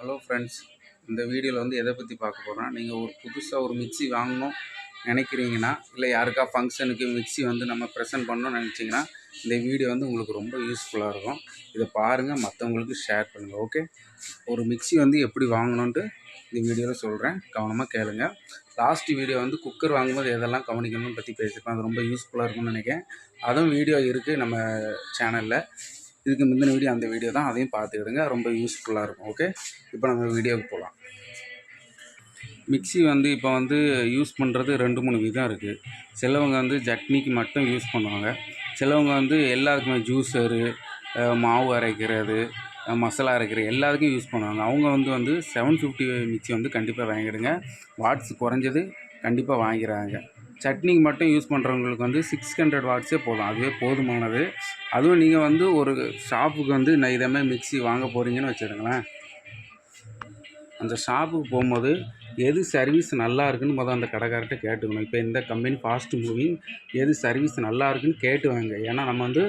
Hello friends இந்த வீடியோவில் வந்து எதை பற்றி பார்க்க போகிறோம் நீங்கள் ஒரு புதுசாக ஒரு மிக்ஸி வாங்கணும் நினைக்கிறீங்கன்னா இல்லை யாருக்கா ஃபங்க்ஷனுக்கு மிக்ஸி வந்து நம்ம ப்ரெசென்ட் பண்ணணும்னு நினச்சிங்கன்னா இந்த வீடியோ வந்து உங்களுக்கு ரொம்ப யூஸ்ஃபுல்லாக இருக்கும். இதை பாருங்கள் மற்றவங்களுக்கு ஷேர் பண்ணுங்கள் ஓகே ஒரு மிக்ஸி வந்து எப்படி வாங்கணுன்ட்டு இந்த வீடியோவில் சொல்கிறேன் கவனமாக கேளுங்க. லாஸ்ட் வீடியோ வந்து குக்கர் வாங்கும்போது எதெல்லாம் கவனிக்கணும்னு பற்றி பேசியிருப்பேன் அது ரொம்ப யூஸ்ஃபுல்லாக இருக்கும்னு நினைக்கிறேன். அதுவும் வீடியோ இருக்குது நம்ம சேனலில் இதுக்கு முந்தின வீடியோ அந்த வீடியோ தான் அதையும் பார்த்துக்கிடுங்க. ரொம்ப யூஸ்ஃபுல்லாக இருக்கும் ஓகே இப்போ நம்ம வீடியோவுக்கு போகலாம். மிக்ஸி வந்து இப்போ வந்து யூஸ் பண்ணுறது ரெண்டு மூணு விதம் இருக்குது சிலவங்க வந்து சட்னிக்கு மட்டும் யூஸ் பண்ணுவாங்க. சிலவங்க வந்து எல்லாருக்குமே ஜூஸரு மாவு அரைக்கிறது மசாலா அரைக்கிற எல்லாத்துக்கும் யூஸ் பண்ணுவாங்க. அவங்க வந்து வந்து செவன் ஃபிஃப்டி மிக்ஸி வந்து கண்டிப்பாக வாங்கிடுங்க. வாட்ஸ் குறைஞ்சது கண்டிப்பாக வாங்கிறாங்க சட்னிக்கு மட்டும் யூஸ் பண்ணுறவங்களுக்கு வந்து சிக்ஸ் ஹண்ட்ரட் வாட்ஸே போதும். அதுவே போதுமானது. அதுவும் நீங்கள் வந்து ஒரு ஷாப்புக்கு வந்து நான் இதே மாதிரி மிக்ஸி வாங்க போகிறீங்கன்னு வச்சுருங்களேன் அந்த ஷாப்புக்கு போகும்போது எது சர்வீஸ் நல்லா இருக்குன்னு முதல் அந்த கடைக்கார்ட்ட கேட்டுக்கணும். இப்போ இந்த கம்பெனி ஃபாஸ்ட் மூவிங் எது சர்வீஸ் நல்லா இருக்குன்னு கேட்டு வாங்க. ஏன்னா நம்ம வந்து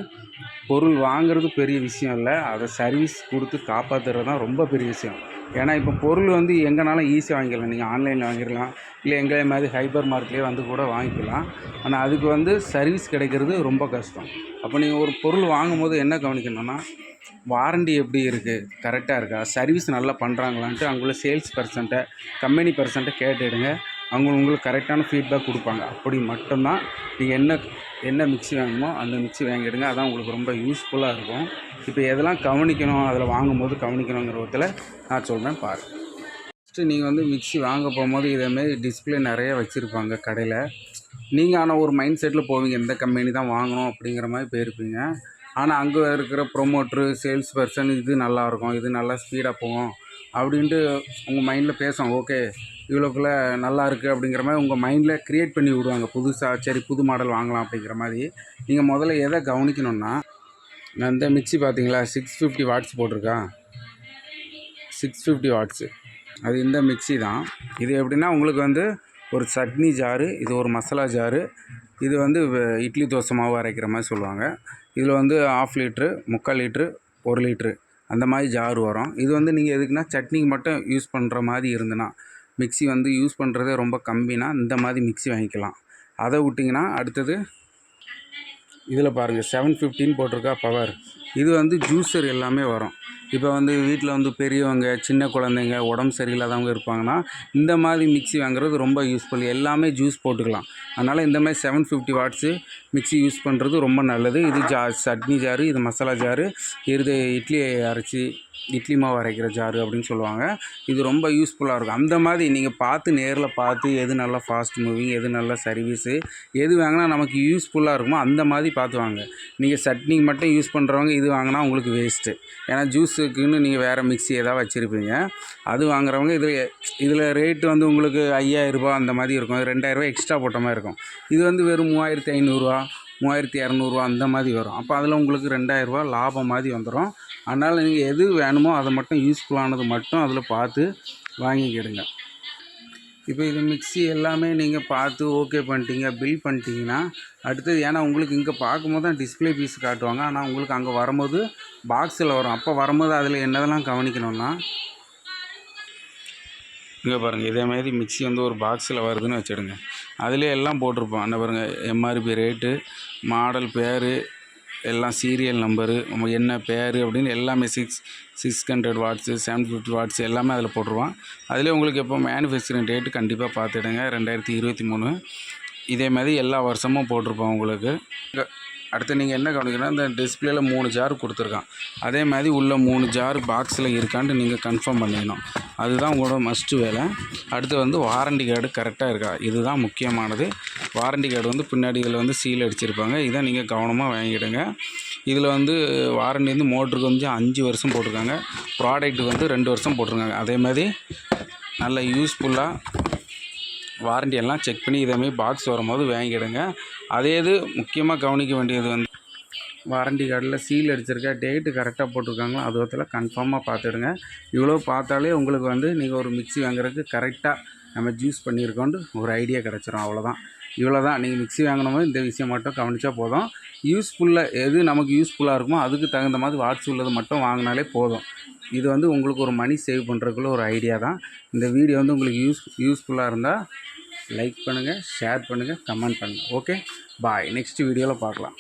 பொருள் வாங்குறது பெரிய விஷயம் இல்லை. அதை சர்வீஸ் கொடுத்து காப்பாற்றுறது தான் ரொம்ப பெரிய விஷயம். ஏன்னா இப்போ பொருள் வந்து எங்கேனாலும் ஈஸியாக வாங்கிக்கலாம். நீங்கள் ஆன்லைனில் வாங்கிடலாம். இல்லை எங்களே மாதிரி ஹைப்பர் மார்க்லேயே வந்து கூட வாங்கிக்கலாம். ஆனால் அதுக்கு வந்து சர்வீஸ் கிடைக்கிறது ரொம்ப கஷ்டம். அப்போ நீங்கள் ஒரு பொருள் வாங்கும்போது என்ன கவனிக்கணும்னா வாரண்டி எப்படி இருக்குது கரெக்டாக இருக்கா? சர்வீஸ் நல்லா பண்ணுறாங்களான்ட்டு அவங்கள சேல்ஸ் பர்சன்ட்டை கம்பெனி பர்சன்ட்டை கேட்டுடுங்க. அவங்க உங்களுக்கு கரெக்டான ஃபீட்பேக் கொடுப்பாங்க. அப்படி மட்டும்தான். நீங்கள் என்ன என்ன மிக்ஸி வாங்கணுமோ அந்த மிக்ஸி வாங்கிடுங்க. அதான் உங்களுக்கு ரொம்ப யூஸ்ஃபுல்லாக இருக்கும். இப்போ எதெல்லாம் கவனிக்கணும் அதில் வாங்கும்போது கவனிக்கணுங்கிற விதத்தில் நான் சொல்கிறேன் பாரு ஃபஸ்ட்டு நீங்கள் வந்து மிக்ஸி வாங்க போகும்போது இதேமாரி டிஸ்பிளே நிறைய வச்சுருப்பாங்க கடையில். நீங்கள் ஆனால் ஒரு மைண்ட் செட்டில் போவீங்க எந்த கம்பெனி தான் வாங்கணும் அப்படிங்கிற மாதிரி போயிருப்பீங்க. ஆனால் அங்கே இருக்கிற ப்ரொமோட்ரு சேல்ஸ் பர்சன் இது நல்லாயிருக்கும் இது நல்லா ஸ்பீடாக போகும் அப்படின்ட்டு உங்கள் மைண்டில் பேசும் ஓகே இவ்வளோக்குள்ளே நல்லா இருக்குது அப்படிங்கிற மாதிரி உங்கள் மைண்டில் க்ரியேட் பண்ணி விடுவாங்க. புதுசாக சரி புது மாடல் வாங்கலாம் அப்படிங்கிற மாதிரி. நீங்கள் முதல்ல எதை கவனிக்கணும்னா நான் இந்த மிக்ஸி பார்த்தீங்களா சிக்ஸ் ஃபிஃப்டி வாட்ஸ் போட்டிருக்கா? சிக்ஸ் ஃபிஃப்டி வாட்ஸு அது இந்த மிக்ஸி தான். இது எப்படின்னா உங்களுக்கு வந்து ஒரு சட்னி ஜாரு இது ஒரு மசாலா ஜாரு இது வந்து இட்லி தோசை மாவு அரைக்கிற மாதிரி சொல்லுவாங்க. இதில் வந்து ஆஃப் லிட்ரு முக்கால் லிட்ரு ஒரு லிட்ரு அந்த மாதிரி ஜார் வரும். இது வந்து நீங்கள் எதுக்குன்னா சட்னிக்கு மட்டும் யூஸ் பண்ணுற மாதிரி இருந்துன்னா மிக்ஸி வந்து யூஸ் பண்ணுறதே ரொம்ப கம்மினா இந்த மாதிரி மிக்ஸி வாங்கிக்கலாம். அதை விட்டிங்கன்னா அடுத்தது இதில் பாருங்கள் செவன் ஃபிஃப்டின் போட்டிருக்கா பவர் இது வந்து ஜூஸர் எல்லாமே வரும். இப்போ வந்து வீட்டில் வந்து பெரியவங்க சின்ன குழந்தைங்க உடம்பு சரியில்லாதவங்க இருப்பாங்கன்னா இந்த மாதிரி மிக்ஸி வாங்குறது ரொம்ப யூஸ்ஃபுல் எல்லாமே ஜூஸ் போட்டுக்கலாம். அதனால் இந்த மாதிரி seven fifty watts mixie use பண்ணுறது ரொம்ப நல்லது. இது ஜா சட்னி ஜாரு இது மசாலா ஜாரு இது இட்லி அரைச்சி இட்லி மாவு அரைக்கிற ஜாரு அப்படின்னு சொல்லுவாங்க. இது ரொம்ப யூஸ்ஃபுல்லாக இருக்கும். அந்த மாதிரி நீங்கள் பார்த்து நேரில் பார்த்து எது நல்லா ஃபாஸ்ட் மூவிங் எது நல்ல சர்வீஸு எது வாங்கினா நமக்கு யூஸ்ஃபுல்லாக இருக்குமோ அந்த மாதிரி பார்த்து வாங்க நீங்கள் சட்னிக்கு மட்டும் யூஸ் பண்ணுறவங்க இது வாங்கினா உங்களுக்கு வேஸ்ட்டு ஏன்னா ஜூஸுக்குன்னு நீங்கள் வேறு மிக்ஸி ஏதாவது வச்சுருப்பீங்க. அது வாங்குறவங்க இது இதில் ரேட்டு வந்து உங்களுக்கு ஐயாயிரரூபா அந்த மாதிரி இருக்கும். ரெண்டாயிரரூபா எக்ஸ்ட்ரா போட்ட மாதிரி இருக்கும். இது வந்து வெறும் மூவாயிரத்தி ஐநூறுரூவா மூவாயிரத்தி இரநூறுவா அந்த மாதிரி வரும். அப்போ அதில் உங்களுக்கு ரெண்டாயிரரூபா லாபம் மாதிரி வந்துடும் அதனால் நீங்கள் எது வேணுமோ அதை மட்டும் யூஸ்ஃபுல்லானது மட்டும் அதில் பார்த்து வாங்கிக்கிடுங்க. இப்போ இது மிக்ஸி எல்லாமே நீங்கள் பார்த்து ஓகே பண்ணிட்டீங்க பில் பண்ணிட்டீங்கன்னா அடுத்தது ஏன்னா உங்களுக்கு இங்கே பார்க்கும்போது தான் டிஸ்ப்ளே பீஸ் காட்டுவாங்க. ஆனால் உங்களுக்கு அங்கே வரும்போது பாக்ஸில் வரும். அப்போ வரும்போது அதில் என்னதெல்லாம் கவனிக்கணும்னா? இங்கே பாருங்கள் இதே மாதிரி மிக்ஸி வந்து ஒரு பாக்ஸில் வருதுன்னு வச்சுடுங்க. அதிலே எல்லாம் போட்டிருப்போம். என்ன பாருங்கள் எம்ஆர்பி ரேட்டு மாடல் பேர் எல்லாம் சீரியல் நம்பரு என்ன பேர் அப்படின்னு எல்லாமே six six hundred watts seven fifty watts எல்லாமே அதில் போட்டுருவான் அதிலே உங்களுக்கு எப்போ மேனுஃபேக்சரிங் டேட்டு கண்டிப்பாக பார்த்துடுங்க ரெண்டாயிரத்தி இருபத்தி மூணு. இதே மாதிரி எல்லா வருஷமும் போட்டிருப்போம் உங்களுக்கு. அடுத்து நீங்கள் என்ன கவனிக்கணும் இந்த டிஸ்பிளேல மூணு ஜார் கொடுத்துருக்கான். அதே மாதிரி உள்ள மூணு ஜார் பாக்ஸில் இருக்கான்ட்டு நீங்கள் கன்ஃபார்ம் பண்ணிக்கணும். அதுதான் உங்களோட மஸ்ட்டு வேலை. அடுத்து வந்து வாரண்டி கார்டு கரெக்டாக இருக்கா? இதுதான் முக்கியமானது. வாரண்டி கார்டு வந்து பின்னாடி இதில் வந்து சீல் அடிச்சிருப்பாங்க. இதை நீங்கள் கவனமாக வாங்கிடுங்க. இதில் வந்து வாரண்டி வந்து மோட்ருக்கு வந்து அஞ்சு வருஷம் போட்டிருக்காங்க. ப்ராடக்ட்டுக்கு வந்து ரெண்டு வருஷம் போட்டிருக்காங்க. அதே மாதிரி நல்ல யூஸ்ஃபுல்லாக வாரண்டி எல்லாம் செக் பண்ணி இதேமாதிரி பாக்ஸ் வரும்போது வாங்கிடுங்க. அதே இது முக்கியமாக கவனிக்க வேண்டியது வந்து வாரண்டி கார்டில் சீல் அடிச்சிருக்கா டேட்டு கரெக்டாக போட்டிருக்காங்களோ அது ஒருத்தல கன்ஃபார்மாக பார்த்துடுங்க. இவ்வளோ பார்த்தாலே உங்களுக்கு வந்து நீங்கள் ஒரு மிக்ஸி வாங்குறதுக்கு கரெக்டாக நம்ம ஜூஸ் பண்ணியிருக்கோண்டு ஒரு ஐடியா கிடச்சிரும். அவ்வளோதான் இவ்வளோ தான் நீங்கள் மிக்ஸி வாங்கணுமோ இந்த விஷயம் மட்டும் கவனித்தா போதும். யூஸ்ஃபுல்லாக எது நமக்கு யூஸ்ஃபுல்லாக இருக்குமோ அதுக்கு தகுந்த மாதிரி வாட்ச் உள்ளது மட்டும் வாங்கினாலே போதும். இது வந்து உங்களுக்கு ஒரு மணி சேவ் பண்ணுறதுக்குள்ள ஒரு ஐடியா தான். இந்த வீடியோ வந்து உங்களுக்கு யூஸ் யூஸ்ஃபுல்லாக இருந்தால் லைக் பண்ணுங்கள் ஷேர் பண்ணுங்கள் கமெண்ட் பண்ணுங்கள் ஓகே பாய் நெக்ஸ்ட் வீடியோவில் பார்க்கலாம்.